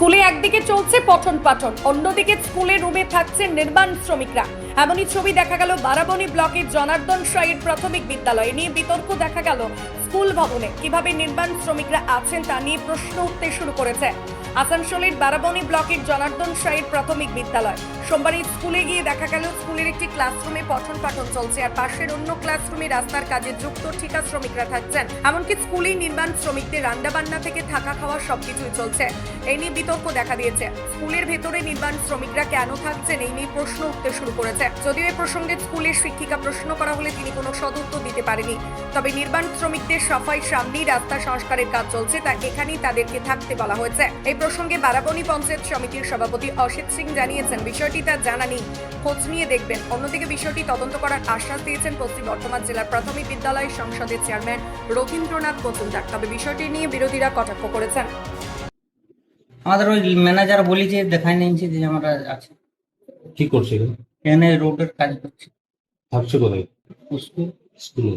স্কুলে একদিকে চলছে পঠন পাঠন, অন্যদিকে স্কুলে রুমে থাকছে নির্মাণ শ্রমিকরা। এমনই ছবি দেখা গেল বারাবণী ব্লকের জনার্দন সাইয়ের প্রাথমিক বিদ্যালয়ে। নিয়ে বিতর্ক দেখা গেল স্কুল ভবনে কীভাবে নির্মাণ শ্রমিকরা আছেন তা নিয়ে প্রশ্ন উঠতে শুরু করেছে। আসানসোলের বারাবণী ব্লকের জনার্দন সাইয়ের প্রাথমিক বিদ্যালয়। সোমবার স্কুলে গিয়ে দেখা গেল, স্কুলের একটি ক্লাসরুমে পঠন পাঠন চলছে আর পাশের অন্য ক্লাসরুমে রাস্তার কাজে যুক্ত ঠিকা শ্রমিকরা থাকছেন। এমনকি স্কুলেই নির্মাণ শ্রমিকদের রান্নাবান্না থেকে থাকা খাওয়া সবকিছুই চলছে। এই নিয়ে বিতর্ক দেখা দিয়েছে। স্কুলের ভেতরে নির্মাণ শ্রমিকরা কেন থাকছেন এই নিয়ে প্রশ্ন উঠতে শুরু করেছে। যদিও এই প্রসঙ্গে স্কুলের শিক্ষিকা প্রশ্ন করা হলে তিনি কোনো সদুত্তর দিতে পারেনি তবে নির্মাণ শ্রমিকদের সাফাই সামনেই রাস্তা সংস্কারের কাজ চলছে তা এখানেই তাদেরকে থাকতে বলা হয়েছে। এই প্রসঙ্গে বারাবণী পঞ্চায়েত সমিতির সভাপতি অসিত সিং জানিয়েছেন বিষয়টি তার জানা নেই। খোঁজ নিয়ে দেখবেন। অন্যদিকে বিষয়টি তদন্ত করার আশ্বাস দিয়েছেন পশ্চিম বর্ধমান জেলার প্রাথমিক বিদ্যালয় সংসদের চেয়ারম্যান রবীন্দ্রনাথ মজুমদার। তবে বিষয়টি নিয়ে বিরোধীরা কটাক্ষ করেছেন। আমাদের ওই ম্যানেজার বলি যে দেখাই নিয়েছে যে আমরা আছে। কি করছে এখানে? রোডের কাজ করছে। থাকছে কোথায়? স্কুল। স্কুলে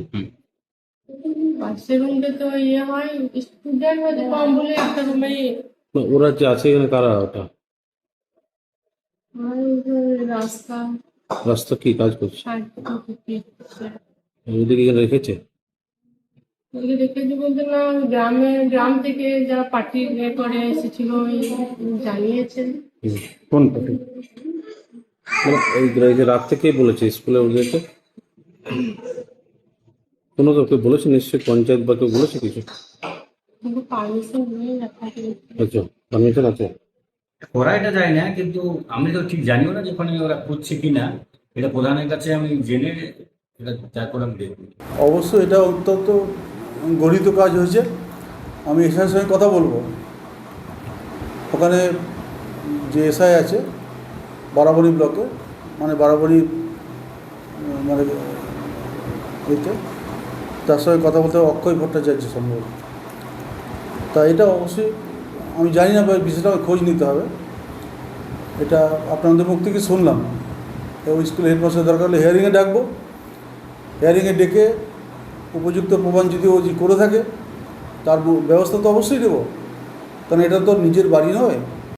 তো ইয়ে হয় স্টুডেন্ট হয়তো কম বলে একটা রুমে না, ওরা যে আছে এখানে কারা ওটা? রাস্তা। রাস্তা কি কাজ করছে? ওদেরকে এখানে রেখেছে? বলতে না গ্রামে গ্রাম থেকে যারা পার্টি করে এসেছিল জানিয়েছেন। হুম। কোন পার্টি? মানে রাত থেকে বলেছে? স্কুলে ওদেরকে কোনো তো কেউ বলেছে? নিশ্চয়ই পঞ্চায়েত বা কেউ বলেছে কিছু? কিন্তু পারমিশন নেই আপনাকে আচ্ছা পারমিশন আছে? ওরা এটা যায় না কিন্তু আমি তো ঠিক জানিও না যে ওখানে ওরা করছে কিনা। এটা প্রধানের কাছে আমি জেনে এটা তারপর আমি দেখব। অবশ্যই এটা অত্যন্ত গণিত কাজ হয়েছে। আমি এসআইয়ের সঙ্গে কথা বলব। ওখানে যে এসআই আছে বারাবণী ব্লকে মানে বারাবণী মানে এতে তার সঙ্গে কথা বলতে অক্ষয় ভট্টাচার্য সম্ভব তা এটা অবশ্যই আমি জানি না বিষয়টা খোঁজ নিতে হবে। এটা আপনাদের মুখ থেকে শুনলাম। এবং স্কুল হেডমাস্টার দরকার হলে হিয়ারিংয়ে ডাকবো। হিয়ারিংয়ে ডেকে উপযুক্ত প্রমাণ যদি ও করে থাকে, তার ব্যবস্থা তো অবশ্যই দেবো কারণ এটা তো নিজের বাড়ি নয়।